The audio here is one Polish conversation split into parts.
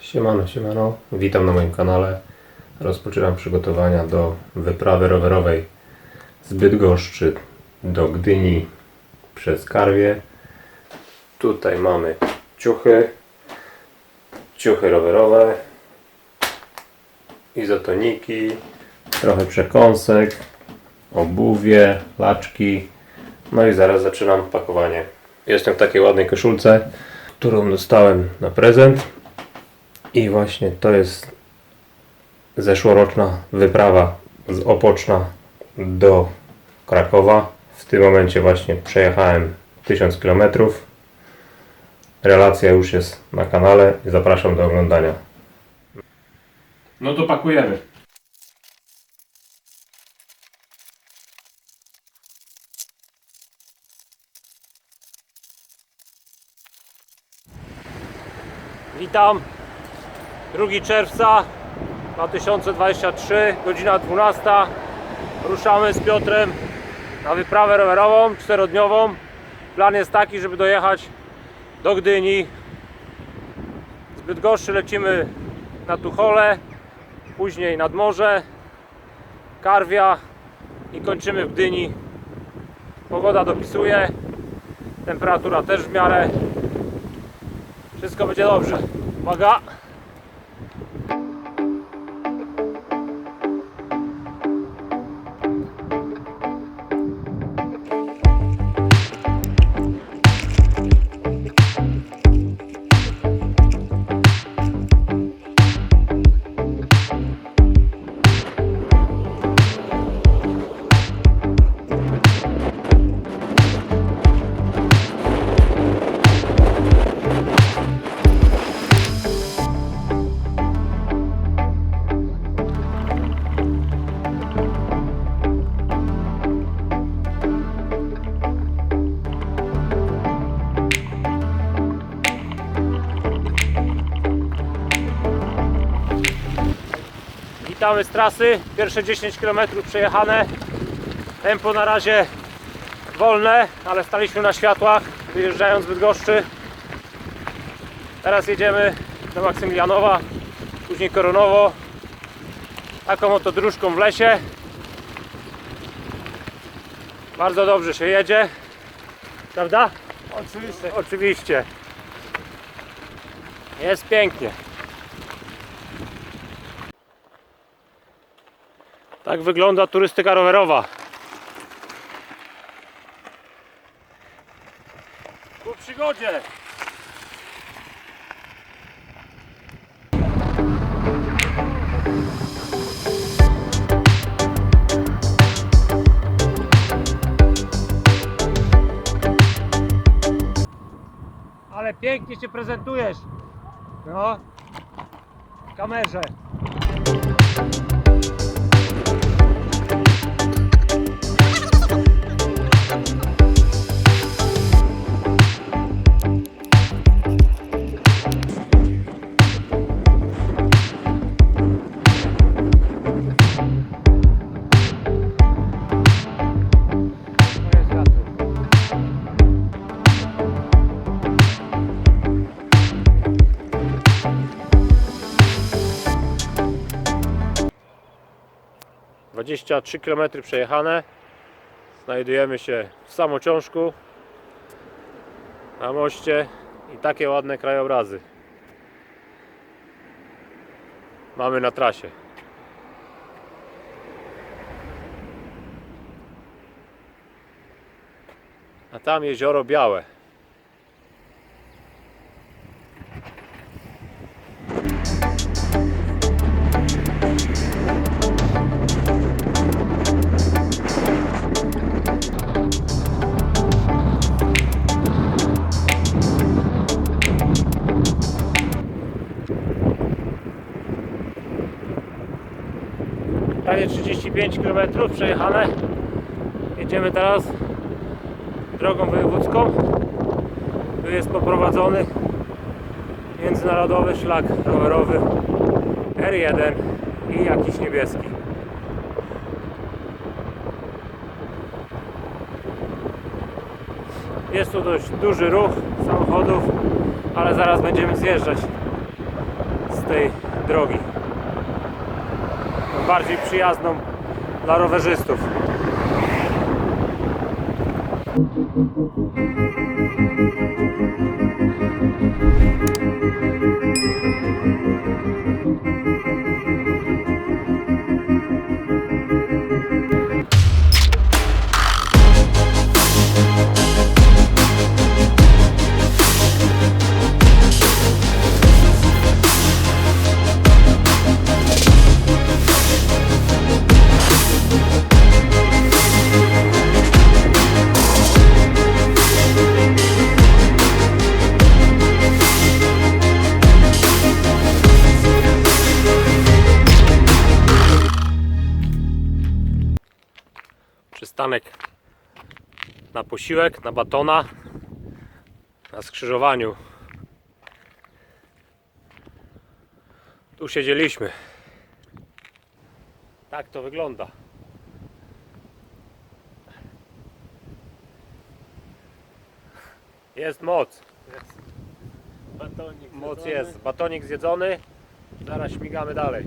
Siemano, siemano. Witam na moim kanale. Rozpoczynam przygotowania do wyprawy rowerowej z Bydgoszczy do Gdyni przez Karwie. Tutaj mamy ciuchy, ciuchy rowerowe, izotoniki, trochę przekąsek, obuwie, laczki. No i zaraz zaczynam pakowanie. Jestem w takiej ładnej koszulce, którą dostałem na prezent. I właśnie to jest zeszłoroczna wyprawa z Opoczna do Krakowa. W tym momencie właśnie przejechałem 1000 km. Relacja już jest na kanale i zapraszam do oglądania. No to pakujemy. Witam. 2 czerwca 2023, godzina 12. Ruszamy z Piotrem na wyprawę rowerową, czterodniową. Plan jest taki, żeby dojechać do Gdyni. Z Bydgoszczy lecimy na Tuchole, później nad morze, Karwia i kończymy w Gdyni. Pogoda dopisuje, temperatura też w miarę. Wszystko będzie dobrze. Uwaga! Witamy z trasy. Pierwsze 10 km przejechane. Tempo na razie wolne, ale staliśmy na światłach, wyjeżdżając z Bydgoszczy. Teraz jedziemy do Maksymilianowa, później Koronowo. Taką oto dróżką w lesie. Bardzo dobrze się jedzie. Prawda? Oczywiście. Oczywiście. Jest pięknie. Tak wygląda turystyka rowerowa. Ku przygodzie. Ale pięknie się prezentujesz. No. W kamerze. thank you 23 km przejechane. Znajdujemy się w Samociążku na moście i takie ładne krajobrazy mamy na trasie. A tam jezioro białe. 35 km przejechane. Jedziemy teraz drogą wojewódzką. Tu jest poprowadzony międzynarodowy szlak rowerowy R1 i jakiś niebieski. Jest tu dość duży ruch samochodów, ale zaraz będziemy zjeżdżać z tej drogi. Bardziej przyjazną dla rowerzystów. Posiłek, na batona, na skrzyżowaniu. Tu siedzieliśmy. Tak to wygląda. Jest moc. Batonik Moc zjedzony. jest. Batonik zjedzony. Zaraz śmigamy dalej.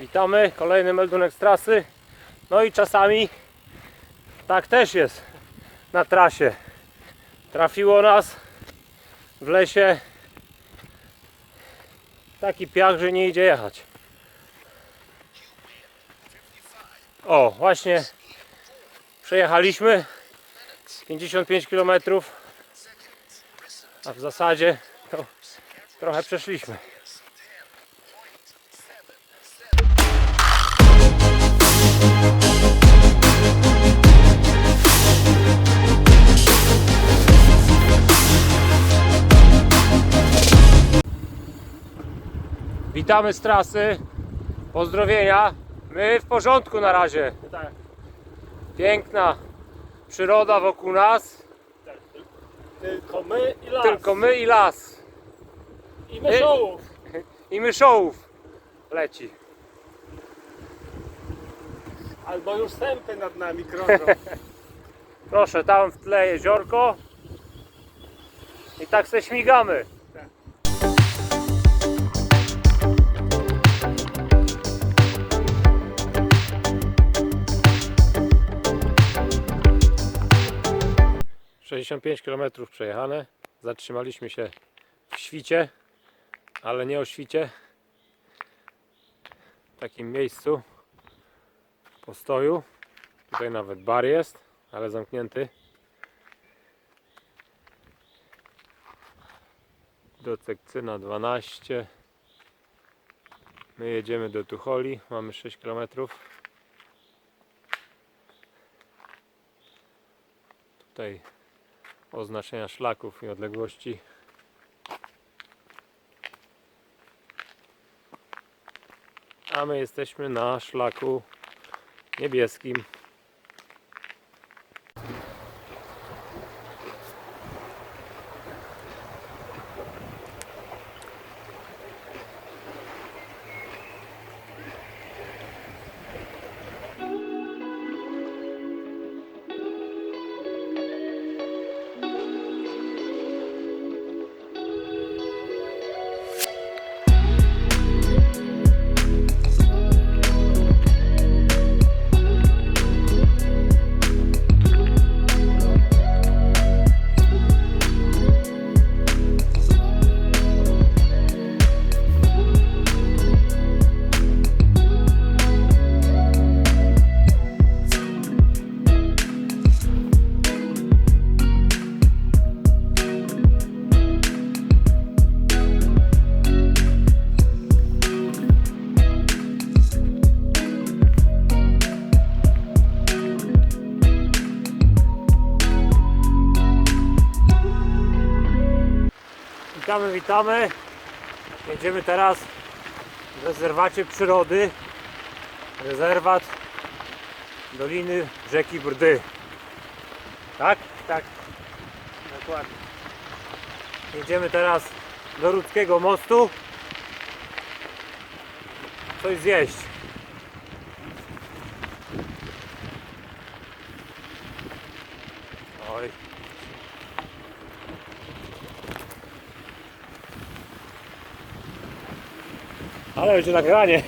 Witamy, kolejny meldunek z trasy. No i czasami tak też jest na trasie. Trafiło nas w lesie taki piach, że nie idzie jechać. O, właśnie przejechaliśmy 55 km, a w zasadzie to trochę przeszliśmy. Witamy z trasy. Pozdrowienia. My w porządku na razie. Tak, Piękna przyroda wokół nas. tylko my i las. Tylko my i las. I myszołów. I myszołów leci. Albo już sępy nad nami krążą. Proszę, tam w tle jeziorko. I tak se śmigamy. Tak. Sześćdziesiąt pięć km przejechane. Zatrzymaliśmy się w świcie, ale nie o świcie. W takim miejscu postoju. Tutaj nawet bar jest, ale zamknięty. Do Cekcyna 12. My jedziemy do Tucholi, mamy 6 km. Tutaj oznaczenia szlaków i odległości. A my jesteśmy na szlaku niebieskim. Witamy. Jedziemy teraz w rezerwacie przyrody. Rezerwat Doliny Rzeki Brdy. Tak? Tak. Dokładnie. Jedziemy teraz do Rudzkiego mostu. Coś zjeść. Oj. Ale będzie nagranie.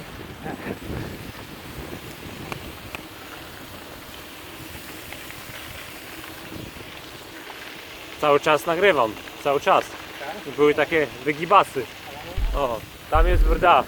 Cały czas nagrywam, cały czas. Były takie wygibasy. O, tam jest brda.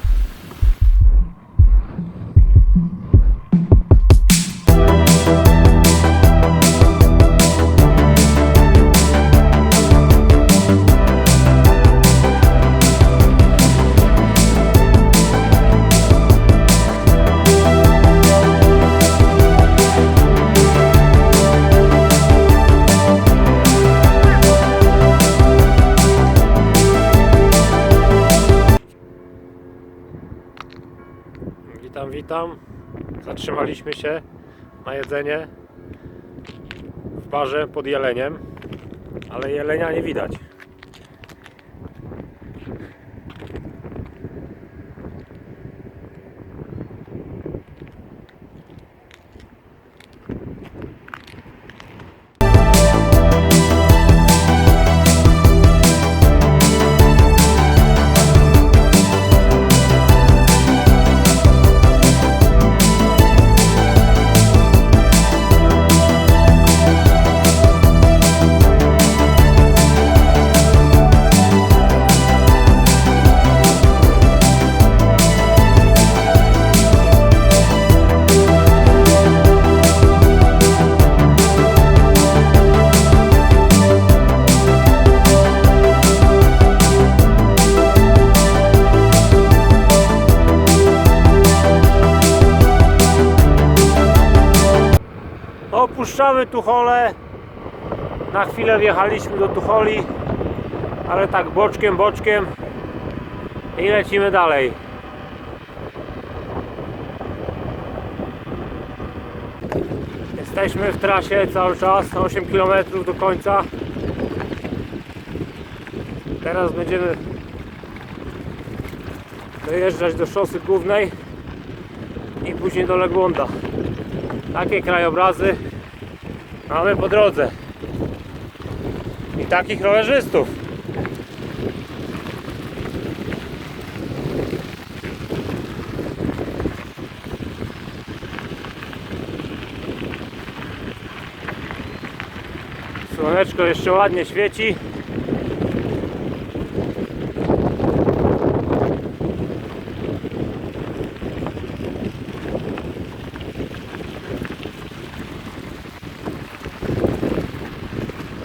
Zatrzymaliśmy się na jedzenie w barze pod jeleniem, ale jelenia nie widać. Opuszczamy Tuchole. Na chwilę wjechaliśmy do Tucholi, ale tak boczkiem, boczkiem i lecimy dalej. Jesteśmy w trasie cały czas, 8 km do końca. Teraz będziemy dojeżdżać do szosy głównej i później do Ległąda. Takie krajobrazy mamy po drodze. I takich rowerzystów. Słoneczko jeszcze ładnie świeci.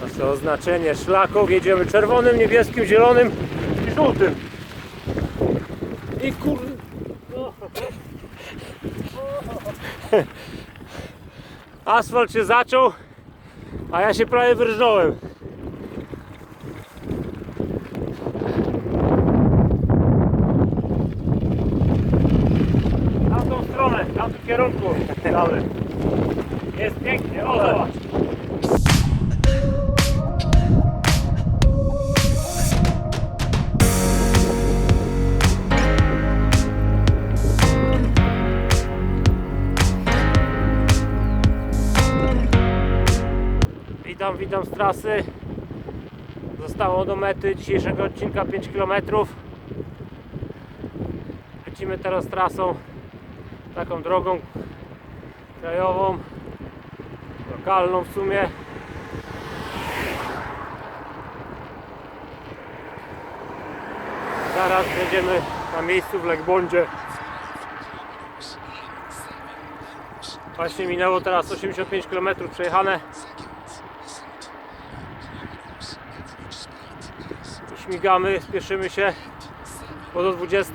To są oznaczenie szlaków. Jedziemy czerwonym, niebieskim, zielonym i żółtym. I kur... Asfalt się zaczął, a ja się prawie wyrżnąłem. Na tą stronę, w tamtym kierunku. Dobry. Jest pięknie, o zobacz. Trasy. Zostało do mety dzisiejszego odcinka 5 km. Lecimy teraz trasą, taką drogą krajową, lokalną w sumie. Zaraz będziemy na miejscu w Legbondzie. Właśnie minęło teraz 85 km przejechane. Śmigamy, spieszymy się, bo do 20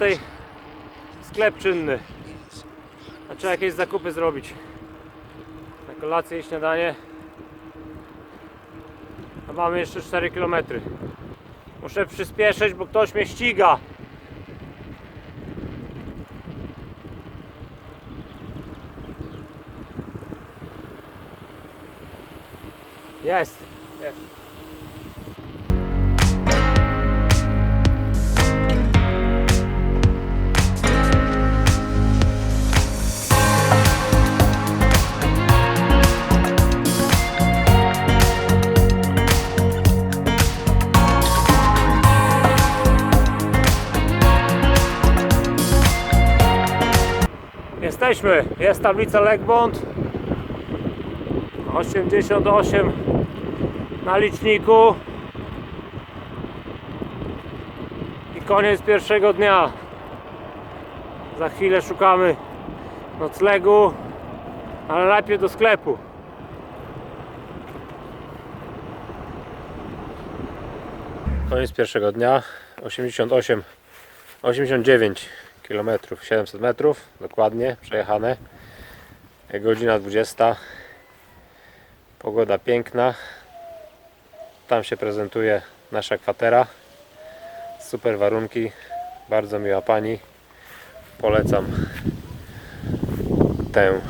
sklep czynny. A trzeba jakieś zakupy zrobić. Na kolację i śniadanie. A mamy jeszcze 4 km. Muszę przyspieszyć, bo ktoś mnie ściga. Jest. Jest. Jesteśmy, jest tablica Legbond 88 na liczniku. I koniec pierwszego dnia. Za chwilę szukamy noclegu ale najpierw do sklepu. Koniec pierwszego dnia. 88 89 km 700 metrów dokładnie przejechane. Godzina 20 pogoda piękna. Tam się prezentuje nasza kwatera. Super warunki. Bardzo miła pani. Polecam tę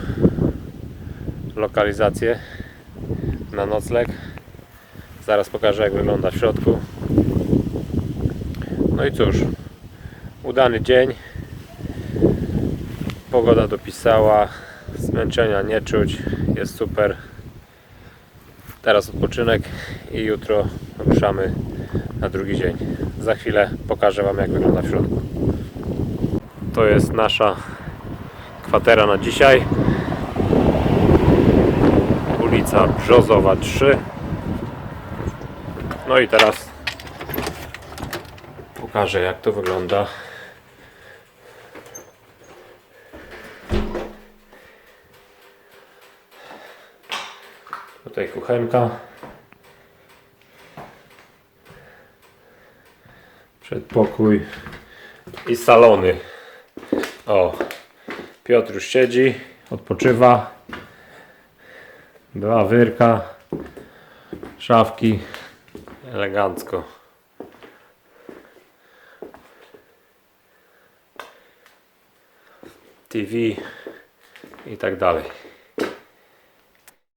lokalizację na nocleg. Zaraz pokażę jak wygląda w środku. No i cóż udany dzień pogoda dopisała zmęczenia nie czuć jest super. Teraz odpoczynek i jutro ruszamy na drugi dzień. Za chwilę pokażę wam jak wygląda w środku. To jest nasza kwatera na dzisiaj. Ulica Brzozowa 3 no i teraz pokażę jak to wygląda tutaj kuchenka. Przedpokój. I salony. O Piotr już siedzi odpoczywa. Była wyrka szafki. Elegancko. TV i tak dalej